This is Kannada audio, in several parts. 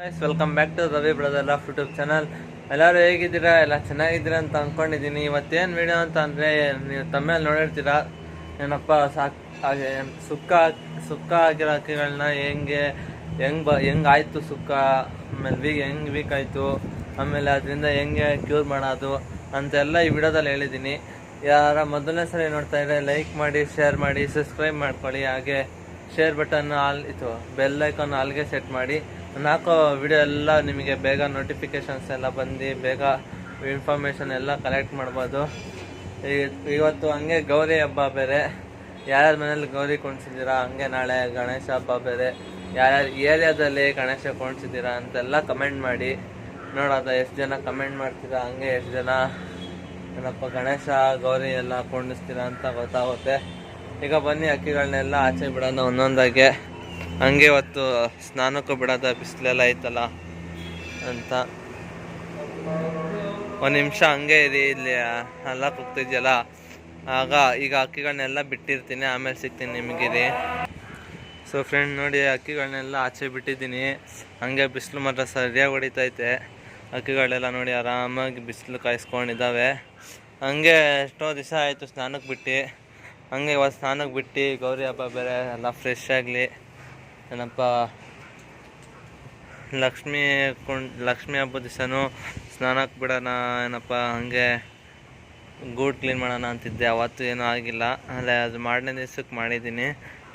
Welcome back to Ravi brother of YouTube channel ಎಲ್ಲರೂ ಹೇಗಿದ್ದೀರಾ? ಎಲ್ಲ ಚೆನ್ನಾಗಿದ್ದೀರಾ ಅಂತ ಅಂದ್ಕೊಂಡಿದ್ದೀನಿ ಇವತ್ತೇನು ವಿಡಿಯೋ ಅಂತ ಅಂದರೆ ನೀವು ತಮ್ಮೇಲೆ ನೋಡಿರ್ತೀರಾ? ಏನಪ್ಪ, ಸಾಕ್, ಹಾಗೆ ಸುಕ್ಕ ಸುಕ್ಕ ಆಗಿರೋ ಅಕ್ಕಿಗಳನ್ನ ಹೆಂಗೆ, ಹೆಂಗ್ ಬ ಹೆಂಗಾಯ್ತು ಸುಕ್ಕ? ಆಮೇಲೆ ವೀಕ್ ಹೆಂಗೆ ವೀಕ್ ಆಯಿತು? ಆಮೇಲೆ ಅದರಿಂದ ಹೆಂಗೆ ಕ್ಯೂರ್ ಮಾಡೋದು ಅಂತೆಲ್ಲ ಈ ವಿಡಿಯೋದಲ್ಲಿ ಹೇಳಿದ್ದೀನಿ. ಯಾರ ಮೊದಲನೇ ಸರಿ ನೋಡ್ತಾ ಇದ್ರೆ ಲೈಕ್ ಮಾಡಿ ಶೇರ್ ಮಾಡಿ ಸಬ್ಸ್ಕ್ರೈಬ್ ಮಾಡ್ಕೊಳ್ಳಿ. ಹಾಗೆ ಶೇರ್ ಬಟನ್ ಆಲ್ ಇತ್ತು ಬೆಲ್ ಐಕಾನ್ ಆಲ್ಗೆ ಸೆಟ್ ಮಾಡಿ. ನಾನು ಹಾಕೋ ವಿಡಿಯೋ ಎಲ್ಲ ನಿಮಗೆ ಬೇಗ ನೋಟಿಫಿಕೇಶನ್ಸ್ ಎಲ್ಲ ಬಂದು ಬೇಗ ಇನ್ಫಾರ್ಮೇಷನ್ ಎಲ್ಲ ಕಲೆಕ್ಟ್ ಮಾಡ್ಬೋದು. ಇವತ್ತು ಹಂಗೆ ಗೌರಿ ಹಬ್ಬ ಬೇರೆ. ಯಾರ್ಯಾರ ಮನೇಲಿ ಗೌರಿ ಕೊಣಿಸಿದ್ದೀರಾ? ಹಂಗೆ ನಾಳೆ ಗಣೇಶ ಹಬ್ಬ ಬೇರೆ. ಯಾರ್ಯಾರ ಏರಿಯಾದಲ್ಲಿ ಗಣೇಶ ಕೊಣಿಸಿದ್ದೀರಾ ಅಂತೆಲ್ಲ ಕಮೆಂಟ್ ಮಾಡಿ. ನೋಡೋದ ಎಷ್ಟು ಜನ ಕಮೆಂಟ್ ಮಾಡ್ತೀರಾ? ಹಂಗೆ ಎಷ್ಟು ಜನ ಏನಪ್ಪ, ಗಣೇಶ, ಗೌರಿ ಎಲ್ಲ ಕೊಂಡಿಸ್ತೀರಾ ಅಂತ ಗೊತ್ತಾಗುತ್ತೆ. ಈಗ ಬನ್ನಿ ಅಕ್ಕಿಗಳನ್ನೆಲ್ಲ ಆಚೆ ಬಿಡೋಣ ಒಂದೊಂದಾಗೆ. ಹಂಗೆ ಇವತ್ತು ಸ್ನಾನಕ್ಕೂ ಬಿಡೋದ, ಬಿಸಿಲೆಲ್ಲ ಐತಲ್ಲ ಅಂತ. ಒಂದು ನಿಮಿಷ ಹಂಗೆ ಇದೆ ಇಲ್ಲಿ ಎಲ್ಲ ಕೂಗ್ತಿದ್ಯಲ್ಲ? ಆಗ ಈಗ ಅಕ್ಕಿಗಳನ್ನೆಲ್ಲ ಬಿಟ್ಟಿರ್ತೀನಿ, ಆಮೇಲೆ ಸಿಗ್ತೀನಿ ನಿಮಗಿರಿ. ಸೊ ಫ್ರೆಂಡ್ ನೋಡಿ ಅಕ್ಕಿಗಳನ್ನೆಲ್ಲ ಆಚೆ ಬಿಟ್ಟಿದ್ದೀನಿ. ಹಂಗೆ ಬಿಸಿಲು ಮಾತ್ರ ಸರಿಯಾಗಿ ಹೊಡಿತೈತೆ. ಅಕ್ಕಿಗಳೆಲ್ಲ ನೋಡಿ ಆರಾಮಾಗಿ ಬಿಸಿಲು ಕಾಯಿಸ್ಕೊಂಡಿದ್ದಾವೆ. ಹಂಗೆ ಎಷ್ಟೋ ದಿವಸ ಆಯಿತು ಸ್ನಾನಕ್ಕೆ ಬಿಟ್ಟು. ಹಂಗೆ ಇವತ್ತು ಸ್ನಾನಕ್ಕೆ ಬಿಟ್ಟು, ಗೌರಿ ಹಬ್ಬ ಬೇರೆ ಎಲ್ಲ ಫ್ರೆಶ್ ಆಗಲಿ. ಏನಪ್ಪ, ಲಕ್ಷ್ಮಿ ಕೊಂಡ್ ಲಕ್ಷ್ಮಿ ಹಬ್ಬದ ದಿವಸನೂ ಸ್ನಾನಕ್ಕೆ ಬಿಡೋಣ, ಏನಪ್ಪ, ಹಂಗೆ ಗೂಡ್ ಕ್ಲೀನ್ ಮಾಡೋಣ ಅಂತಿದ್ದೆ. ಅವತ್ತು ಏನೂ ಆಗಿಲ್ಲ. ಅಲ್ಲೇ ಅದು ಮಾಡನೇ ದಿವ್ಸಕ್ಕೆ ಮಾಡಿದ್ದೀನಿ.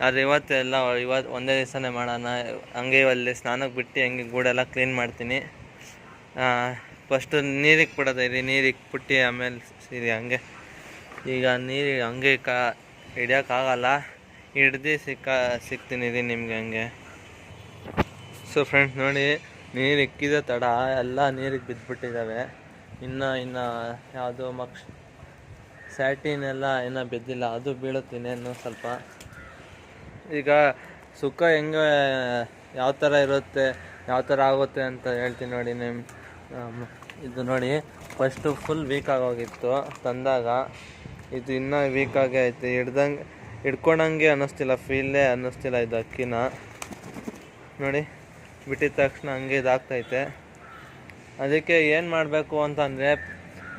ಆದರೆ ಇವತ್ತು ಎಲ್ಲ ಇವತ್ತು ಒಂದೇ ದಿವಸನೇ ಮಾಡೋಣ. ಹಂಗೆ ಅಲ್ಲಿ ಸ್ನಾನಕ್ಕೆ ಬಿಟ್ಟು ಹಂಗೆ ಗೂಡೆಲ್ಲ ಕ್ಲೀನ್ ಮಾಡ್ತೀನಿ. ಫಸ್ಟು ನೀರಿಗೆ ಬಿಡೋದೆ ಇರಿ ನೀರಿಗೆ ಬಿಟ್ಟು ಆಮೇಲೆ ಸೀರಿ ಹಂಗೆ. ಈಗ ನೀರಿಗೆ ಹಂಗೆ ಕಾ ಹಿಡಿಯೋಕ್ಕಾಗಲ್ಲ ಹಿಡ್ದು ಸಿಕ್ಕ ಸಿಗ್ತೀನಿ ರೀ ನಿಮ್ಗೆ ಹಂಗೆ. ಸೊ ಫ್ರೆಂಡ್ಸ್ ನೋಡಿ, ನೀರು ಇಕ್ಕಿದ ತಡ, ಎಲ್ಲ ನೀರಿಗೆ ಬಿದ್ದುಬಿಟ್ಟಿದ್ದಾವೆ ಇನ್ನು ಇನ್ನು ಯಾವುದು ಮಕ್ಷ ಸ್ಯಾಟಿನೆಲ್ಲ ಇನ್ನೂ ಬಿದ್ದಿಲ್ಲ, ಅದು ಬೀಳುತ್ತೆ ಇನ್ನೇನು ಸ್ವಲ್ಪ. ಈಗ ಸುಖ ಹೆಂಗೆ, ಯಾವ ಥರ ಇರುತ್ತೆ, ಯಾವ ಥರ ಆಗುತ್ತೆ ಅಂತ ಹೇಳ್ತೀನಿ ನೋಡಿ ನಿಮ್ಮ ಇದು ನೋಡಿ ಫಸ್ಟು ಫುಲ್ ವೀಕ್ ಆಗೋಗಿತ್ತು, ತಂದಾಗ. ಇದು ಇನ್ನೂ ವೀಕ್ ಆಗೇ ಐತೆ ಹಿಡ್ದಂಗೆ ಹಿಡ್ಕೊಂಡಂಗೆ ಅನ್ನಿಸ್ತಿಲ್ಲ ಫೀಲೇ ಅನ್ನಿಸ್ತಿಲ್ಲ ಇದು ಅಕ್ಕಿನ. ನೋಡಿ, ಬಿಟ್ಟಿದ ತಕ್ಷಣ ಹಂಗೆ ಇದಾಗ್ತೈತೆ. ಅದಕ್ಕೆ ಏನು ಮಾಡಬೇಕು ಅಂತಂದರೆ,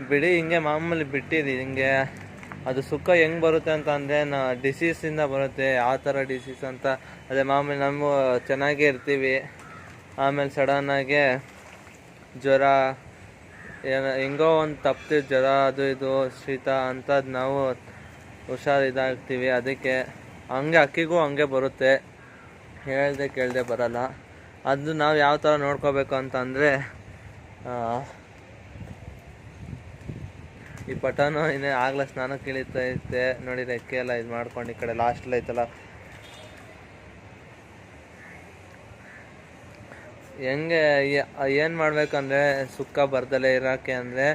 ಬಿಡಿ, ಹಿಂಗೆ ಮಾಮೂಲಿ ಬಿಟ್ಟಿರಿ, ಹಿಂಗೆ ಅದು ಸುಖ ಹೆಂಗೆ ಬರುತ್ತೆ ಅಂತ ಅಂದರೆ ನಾ ಡಿಸೀಸಿಂದ ಬರುತ್ತೆ ಯಾವ ಥರ ಡಿಸೀಸ್ ಅಂತ. ಅದೇ ಮಾಮೂಲಿ ನಮ್ಮ ಚೆನ್ನಾಗೇ ಇರ್ತೀವಿ. ಆಮೇಲೆ ಸಡನ್ನಾಗೆ ಜ್ವರ, ಏನೋ, ಹೆಂಗೋ ಒಂದು ತಪ್ತಿ ಜ್ವರ, ಅದು ಇದು, ಶೀತ ಅಂಥದ್ದು ನಾವು ಹುಷಾರು ಇದಾಗ್ತೀವಿ ಅದಕ್ಕೆ ಹಂಗೆ ಅಕ್ಕಿಗೂ ಹಂಗೆ ಬರುತ್ತೆ. ಹೇಳ್ದೆ ಕೇಳದೆ ಬರಲ್ಲ. ಅದು ನಾವು ಯಾವ ಥರ ನೋಡ್ಕೋಬೇಕು ಅಂತಂದರೆ ಈ ಪಟನು ಇನ್ನೇ ಆಗ್ಲೇ ಸ್ನಾನಕ್ಕೆ ಇಳಿತೈತೆ ನೋಡಿ ರೆಕ್ಕೆ ಎಲ್ಲ ಇದು ಮಾಡ್ಕೊಂಡು ಈ ಕಡೆ ಲಾಸ್ಟಲ್ಲಿ ಐತಲ್ಲ. ಹೆಂಗೆ ಏನು ಮಾಡಬೇಕಂದ್ರೆ ಸುಕ್ಕ ಬರ್ದಲೇ ಇರೋಕ್ಕೆ ಅಂದರೆ,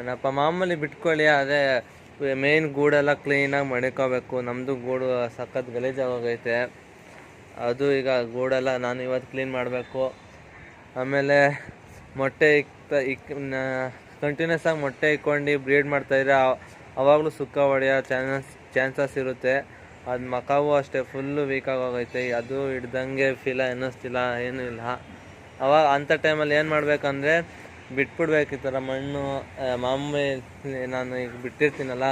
ಏನಪ್ಪ, ಮಾಮೂಲಿ ಬಿಟ್ಕೊಳ್ಳಿ ಅದೇ ಮೇಯ್ನ್ ಗೂಡೆಲ್ಲ ಕ್ಲೀನಾಗಿ ಮಡಿಕೋಬೇಕು ನಮ್ಮದು ಗೂಡು ಸಖತ್ ಗಲೀಜಾಗೋಗೈತೆ ಅದು ಈಗ ಗೂಡೆಲ್ಲ ನಾನು ಇವತ್ತು ಕ್ಲೀನ್ ಮಾಡಬೇಕು. ಆಮೇಲೆ ಮೊಟ್ಟೆ ಇಕ್ತ, ಇಕ್ ಕಂಟಿನ್ಯೂಸ್ ಆಗಿ ಮೊಟ್ಟೆ ಇಕ್ಕೊಂಡು ಬ್ರೀಡ್ ಮಾಡ್ತಾಯಿದ್ರೆ ಅವಾಗಲೂ ಸುಕ್ಕ ಹೊಡೆಯೋ ಚಾನ್ಸ್ ಚಾನ್ಸಸ್ ಇರುತ್ತೆ. ಅದು ಮಕಾವು ಅಷ್ಟೇ ಫುಲ್ಲು ವೀಕ್ ಆಗೋಗೈತೆ. ಅದು ಹಿಡ್ದಂಗೆ ಫೀಲ ಅನ್ನಿಸ್ತಿಲ್ಲ ಏನೂ ಇಲ್ಲ. ಅವಾಗ ಅಂಥ ಟೈಮಲ್ಲಿ ಏನು ಮಾಡಬೇಕಂದ್ರೆ ಬಿಟ್ಬಿಡ್ಬೇಕು ಈ ಮಣ್ಣು ಮಾಮೂಲಿ ನಾನು ಈಗ ಬಿಟ್ಟಿರ್ತೀನಲ್ಲ,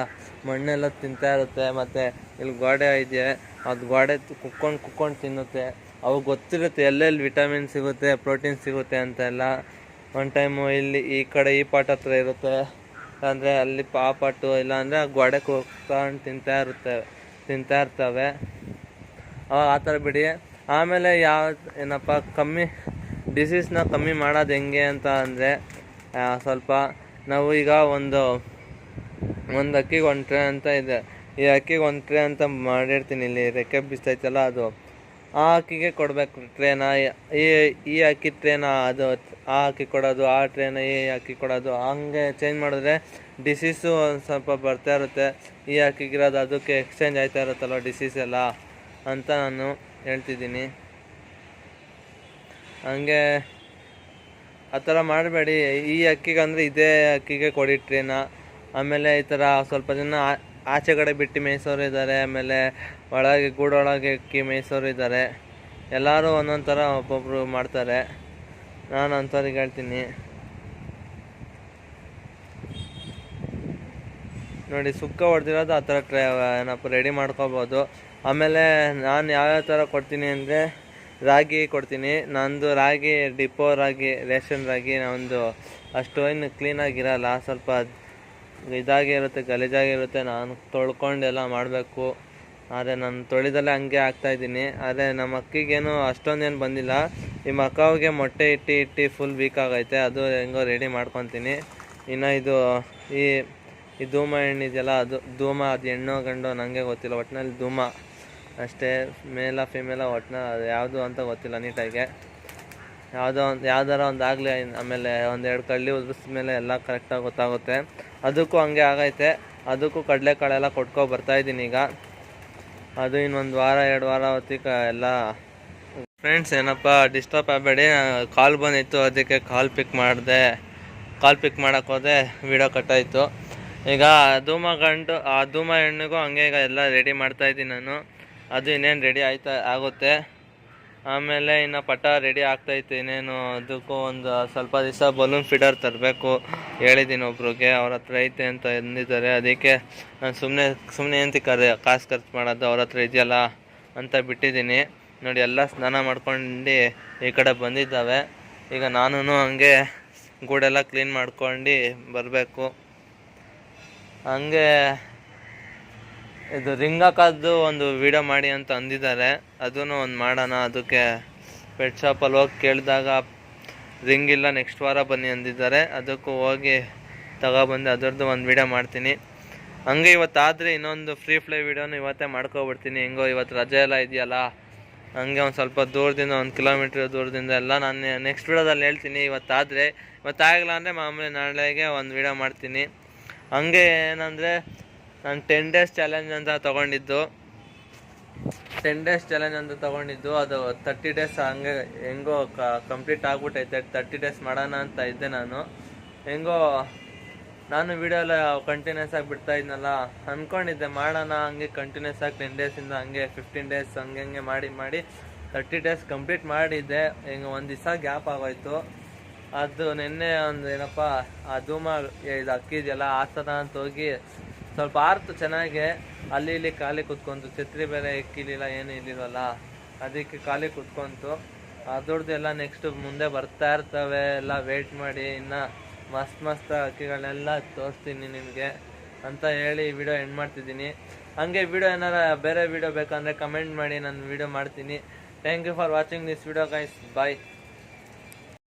ಮಣ್ಣೆಲ್ಲ ತಿಂತಾ ಇರುತ್ತೆ, ಮತ್ತು ಇಲ್ಲಿ ಗೋಡೆ ಇದೆ, ಅದು ಗೋಡೆ ಕುಕ್ಕೊಂಡು ಕುಕ್ಕೊಂಡು ತಿನ್ನುತ್ತೆ. ಅವು ಗೊತ್ತಿರುತ್ತೆ ಎಲ್ಲೆಲ್ಲಿ ವಿಟಮಿನ್ ಸಿಗುತ್ತೆ, ಪ್ರೋಟೀನ್ ಸಿಗುತ್ತೆ ಅಂತ ಎಲ್ಲ ಒನ್ ಟೈಮು ಇಲ್ಲಿ ಈ ಕಡೆ ಈ ಪಾಟ್ ಹತ್ರ ಇರುತ್ತೆ, ಅಂದರೆ ಅಲ್ಲಿ ಆ ಪಾಟು ಇಲ್ಲ ಅಂದರೆ ಆ ಗೋಡೆ ಕುಕ್ಕೊಂಡು ತಿಂತಾ ಇರುತ್ತೆ, ತಿಂತಾ ಇರ್ತವೆ. ಅವಾಗ ಆ ಥರ ಬಿಡಿ. ಆಮೇಲೆ ಯಾವ ಏನಪ್ಪ, ಕಮ್ಮಿ ಡಿಸೀಸ್ನ ಕಮ್ಮಿ ಮಾಡೋದು ಹೆಂಗೆ ಅಂತ ಅಂದರೆ ಸ್ವಲ್ಪ ನಾವು ಈಗ ಒಂದು ಒಂದು ಅಕ್ಕಿಗೆ ಒಂದು ಟ್ರೇ ಅಂತ ಇದೆ. ಈ ಅಕ್ಕಿಗೆ ಒಂದು ಟ್ರೇ ಅಂತ ಮಾಡಿರ್ತೀನಿ ಇಲ್ಲಿ, ರೆಕ್ಕೆ ಬಿಸ್ತೈತಲ್ಲ ಅದು. ಆ ಅಕ್ಕಿಗೆ ಕೊಡಬೇಕು ಟ್ರೇನ, ಈ ಈ ಅಕ್ಕಿ ಟ್ರೇನ ಅದು, ಆ ಅಕ್ಕಿ ಕೊಡೋದು, ಆ ಟ್ರೇನ ಈ ಅಕ್ಕಿ ಕೊಡೋದು. ಹಂಗೆ ಚೇಂಜ್ ಮಾಡಿದ್ರೆ ಡಿಸೀಸು ಒಂದು ಸ್ವಲ್ಪ ಬರ್ತಾ ಇರುತ್ತೆ. ಈ ಅಕ್ಕಿಗಿರೋದು ಅದಕ್ಕೆ ಎಕ್ಸ್ಚೇಂಜ್ ಆಯ್ತಾ ಇರುತ್ತಲ್ಲ ಡಿಸೀಸ್ ಎಲ್ಲ ಅಂತ ನಾನು ಹೇಳ್ತಿದ್ದೀನಿ. ಹಂಗೆ ಆ ಥರ ಮಾಡಬೇಡಿ. ಈ ಅಕ್ಕಿಗೆ ಅಂದರೆ ಇದೇ ಅಕ್ಕಿಗೆ ಕೊಡಿ ಟ್ರೇನ ಆಮೇಲೆ ಈ ಥರ ಸ್ವಲ್ಪ ಜನ ಆಚೆ ಕಡೆ ಬಿಟ್ಟು ಮೇಯಿಸೋರು ಇದ್ದಾರೆ. ಆಮೇಲೆ ಒಳಗೆ, ಗೂಡೊಳಗೆ ಅಕ್ಕಿ ಮೇಯಿಸೋರು ಇದ್ದಾರೆ. ಎಲ್ಲರೂ ಒಂದೊಂದು ಥರ ಒಬ್ಬೊಬ್ಬರು ಮಾಡ್ತಾರೆ. ನಾನು ಅಂಥವ್ರಿಗೆ ಹೇಳ್ತೀನಿ. ನೋಡಿ, ಸುಕ್ಕ ಹೊಡೆದಿರೋದು ಆ ಥರ ಟ್ರೈ, ಏನಪ್ಪ ರೆಡಿ ಮಾಡ್ಕೋಬೋದು. ಆಮೇಲೆ ನಾನು ಯಾವ್ಯಾವ ಥರ ಕೊಡ್ತೀನಿ ಅಂದರೆ ರಾಗಿ ಕೊಡ್ತೀನಿ. ನಂದು ರಾಗಿ ಡಿಪೋ ರಾಗಿ, ರೇಷನ್ ರಾಗಿ ನಾವೊಂದು ಏನು ಕ್ಲೀನಾಗಿರಲ್ಲ ಸ್ವಲ್ಪ ಇದಾಗಿರುತ್ತೆ ಗಲೀಜಾಗಿರುತ್ತೆ ನಾನು ತೊಳ್ಕೊಂಡೆಲ್ಲ ಮಾಡಬೇಕು. ಆದರೆ ನಾನು ತೊಳೆದಲ್ಲೇ ಹಂಗೆ ಆಗ್ತಾಯಿದ್ದೀನಿ ಆದರೆ ನಮ್ಮ ಅಕ್ಕಿಗೇನು ಅಷ್ಟೊಂದೇನು ಬಂದಿಲ್ಲ. ನಿಮ್ಮ ಅಕ್ಕಾವಿಗೆ ಮೊಟ್ಟೆ ಇಟ್ಟು ಇಟ್ಟು ಫುಲ್ ವೀಕ್ ಆಗೈತೆ. ಅದು ಹೆಂಗೋ ರೆಡಿ ಮಾಡ್ಕೊತೀನಿ. ಇನ್ನು ಇದು ಈ ಈ ಧೂಮ ಹೆಣ್ಣಿದೆಯಲ್ಲ ಅದು ಧೂಮ, ಅದು ಹೆಣ್ಣು ಗಂಡು ನನಗೆ ಗೊತ್ತಿಲ್ಲ. ಒಟ್ಟಿನಲ್ಲಿ ಧೂಮ. ಅಷ್ಟೇ, ಮೇಲ ಫಿಮೇಲ ಒಟ್ಟನ ಅದು ಯಾವುದು ಅಂತ ಗೊತ್ತಿಲ್ಲ ನೀಟಾಗಿ. ಯಾವುದೋ ಒಂದು, ಯಾವ್ದಾರ ಒಂದು ಆಗಲಿ ಆಮೇಲೆ ಒಂದೆರಡು ಉದುರಿಸಿದ ಮೇಲೆ ಎಲ್ಲ ಕರೆಕ್ಟಾಗಿ ಗೊತ್ತಾಗುತ್ತೆ. ಅದಕ್ಕೂ ಹಂಗೆ ಆಗೈತೆ. ಅದಕ್ಕೂ ಕಡಲೆಕಾಳೆಲ್ಲ ಕೊಟ್ಕೊ ಬರ್ತಾ ಇದ್ದೀನಿ ಈಗ. ಅದು ಇನ್ನೊಂದು ವಾರ, ಎರಡು ವಾರ ಹೊತ್ತಿಗೆ ಎಲ್ಲ ಫ್ರೆಂಡ್ಸ್ ಏನಪ್ಪ ಡಿಸ್ಟರ್ಬ್ ಆಗಬೇಡಿ. ಕಾಲ್ ಬಂದಿತ್ತು, ಅದಕ್ಕೆ ಕಾಲ್ ಪಿಕ್ ಮಾಡಿದೆ. ಕಾಲ್ ಪಿಕ್ ಮಾಡೋಕೆ ಹೋದೆ ವಿಡಿಯೋ ಕಟ್ಟಾಯಿತು ಈಗ ಧೂಮ ಗಂಟು ಆ ಧೂಮ ಹೆಣ್ಣಿಗೂ ಹಂಗೆ ಈಗ ಎಲ್ಲ ರೆಡಿ ಮಾಡ್ತಾಯಿದ್ದೀನಿ ನಾನು. ಅದು ಇನ್ನೇನು ರೆಡಿ ಆಯ್ತಾ, ಆಗುತ್ತೆ. ಆಮೇಲೆ ಇನ್ನು ಪಟ ರೆಡಿ ಆಗ್ತೈತೆ ಇನ್ನೇನು, ಅದಕ್ಕೂ ಒಂದು ಸ್ವಲ್ಪ ದಿವಸ ಬಲೂನ್ ಫಿಡರ್ ತರಬೇಕು ಹೇಳಿದ್ದೀನಿ ಒಬ್ರಿಗೆ, ಅವ್ರ ಹತ್ರ ಐತೆ ಅಂತ ಅಂದಿದ್ದಾರೆ. ಅದಕ್ಕೆ ನಾನು ಸುಮ್ಮನೆ ಸುಮ್ಮನೆ ಎಂತ ಕರೆ ಕಾಸು ಖರ್ಚು ಮಾಡೋದು ಅವ್ರ ಹತ್ರ ಇದೆಯಲ್ಲ ಅಂತ ಬಿಟ್ಟಿದ್ದೀನಿ ನೋಡಿ, ಎಲ್ಲ ಸ್ನಾನ ಮಾಡ್ಕೊಂಡು ಈ ಕಡೆ ಬಂದಿದ್ದಾವೆ. ಈಗ ನಾನು ಹಂಗೆ ಗೂಡೆಲ್ಲ ಕ್ಲೀನ್ ಮಾಡ್ಕೊಂಡು ಬರಬೇಕು. ಹಂಗೆ ಇದು ರಿಂಗ್ ಹಾಕೋದು ಒಂದು ವಿಡಿಯೋ ಮಾಡಿ ಅಂತ ಅಂದಿದ್ದಾರೆ. ಅದನ್ನು ಒಂದು ಮಾಡೋಣ, ಅದಕ್ಕೆ ಪೆಟ್ ಶಾಪಲ್ಲಿ ಹೋಗಿ ಕೇಳಿದಾಗ ರಿಂಗ್ ಇಲ್ಲ ನೆಕ್ಸ್ಟ್ ವಾರ ಬನ್ನಿ ಅಂದಿದ್ದಾರೆ. ಅದಕ್ಕೂ ಹೋಗಿ ತಗೊಬಂದು ಅದರದ್ದು ಒಂದು ವಿಡಿಯೋ ಮಾಡ್ತೀನಿ. ಹಂಗೆ ಇವತ್ತಾದರೆ ಇನ್ನೊಂದು ಫ್ರೀ ಫ್ಲೈ ವಿಡಿಯೋನು ಇವತ್ತೇ ಮಾಡ್ಕೊಬಿಡ್ತೀನಿ. ಹೆಂಗೋ ಇವತ್ತು ರಜೆ ಎಲ್ಲ ಇದೆಯಲ್ಲ, ಹಂಗೆ ಒಂದು ಸ್ವಲ್ಪ ದೂರದಿಂದ, ಒಂದು ಕಿಲೋಮೀಟ್ರ್ ದೂರದಿಂದ ಎಲ್ಲ ನಾನು ನೆಕ್ಸ್ಟ್ ವಿಡಿಯೋದಲ್ಲಿ ಹೇಳ್ತೀನಿ. ಇವತ್ತಾದರೆ ಇವತ್ತಾಗಲ್ಲ ಅಂದರೆ ಮಾಮೂಲಿ ನಾಳೆಗೆ ಒಂದು ವಿಡಿಯೋ ಮಾಡ್ತೀನಿ. ಹಂಗೆ ಏನಂದರೆ ನಾನು ಟೆನ್ ಡೇಸ್ ಚಾಲೆಂಜ್ ಅಂತ ತೊಗೊಂಡಿದ್ದು. ಟೆನ್ ಡೇಸ್ ಚಾಲೆಂಜ್ ಅಂತ ತೊಗೊಂಡಿದ್ದು. ಅದು ತರ್ಟಿ ಡೇಸ್ ಹಂಗೆ ಹೆಂಗೋ ಕಂಪ್ಲೀಟ್ ಆಗ್ಬಿಟ್ಟೈತೆ ತರ್ಟಿ ಡೇಸ್ ಮಾಡೋಣ ಅಂತ ಇದ್ದೆ ನಾನು. ಹೆಂಗೋ, ನಾನು ವೀಡಿಯೋ ಎಲ್ಲ ಕಂಟಿನ್ಯೂಸ್ ಆಗಿ ಬಿಡ್ತಾ ಇದ್ನಲ್ಲ ಅಂದ್ಕೊಂಡಿದ್ದೆ ಮಾಡೋಣ, ಹಂಗೆ ಕಂಟಿನ್ಯೂಸ್ ಆಗಿ ಟೆನ್ ಡೇಸಿಂದ ಹಂಗೆ ಫಿಫ್ಟೀನ್ ಡೇಸ್ ಹಂಗೆ ಹಂಗೆ ಮಾಡಿ ಮಾಡಿ ತರ್ಟಿ ಡೇಸ್ ಕಂಪ್ಲೀಟ್ ಮಾಡಿದ್ದೆ. ಹಿಂಗೆ, ಒಂದು ದಿವಸ ಗ್ಯಾಪ್ ಆಗೋಯ್ತು. ಅದು ನಿನ್ನೆ ಒಂದು ಏನಪ್ಪ, ಆ ಧೂಮ ಇದು ಅಕ್ಕಿದೆಯಲ್ಲ ಆಸನ ಅಂತ ಹೋಗಿ ಸ್ವಲ್ಪ ಆರ್ತು ಚೆನ್ನಾಗೆ, ಅಲ್ಲಿ ಇಲ್ಲಿ ಖಾಲಿ ಕುತ್ಕೊಂತು, ಛತ್ರಿ ಬೇರೆ ಎಕ್ಕಿಲಿಲ್ಲ ಏನು ಇಲ್ಲಿಲ್ವಲ್ಲ ಅದಕ್ಕೆ ಖಾಲಿ ಕುತ್ಕೊಂತು. ಎಲ್ಲ ನೆಕ್ಸ್ಟ್ ಮುಂದೆ ಬರ್ತಾ ಇರ್ತವೆ, ಎಲ್ಲ ವೇಟ್ ಮಾಡಿ, ಇನ್ನು ಮಸ್ತ್ ಮಸ್ತ್ ಅಕ್ಕಿಗಳನ್ನೆಲ್ಲ ತೋರಿಸ್ತೀನಿ ನಿಮಗೆ ಅಂತ ಹೇಳಿ ವಿಡಿಯೋ ಎಂಡ್ ಮಾಡ್ತಿದ್ದೀನಿ. ಹಂಗೆ ವಿಡಿಯೋ ಏನಾರ ಬೇರೆ ವಿಡಿಯೋ ಬೇಕಂದರೆ ಕಮೆಂಟ್ ಮಾಡಿ, ನಾನು ವಿಡಿಯೋ ಮಾಡ್ತೀನಿ. Thank you for watching this video guys bye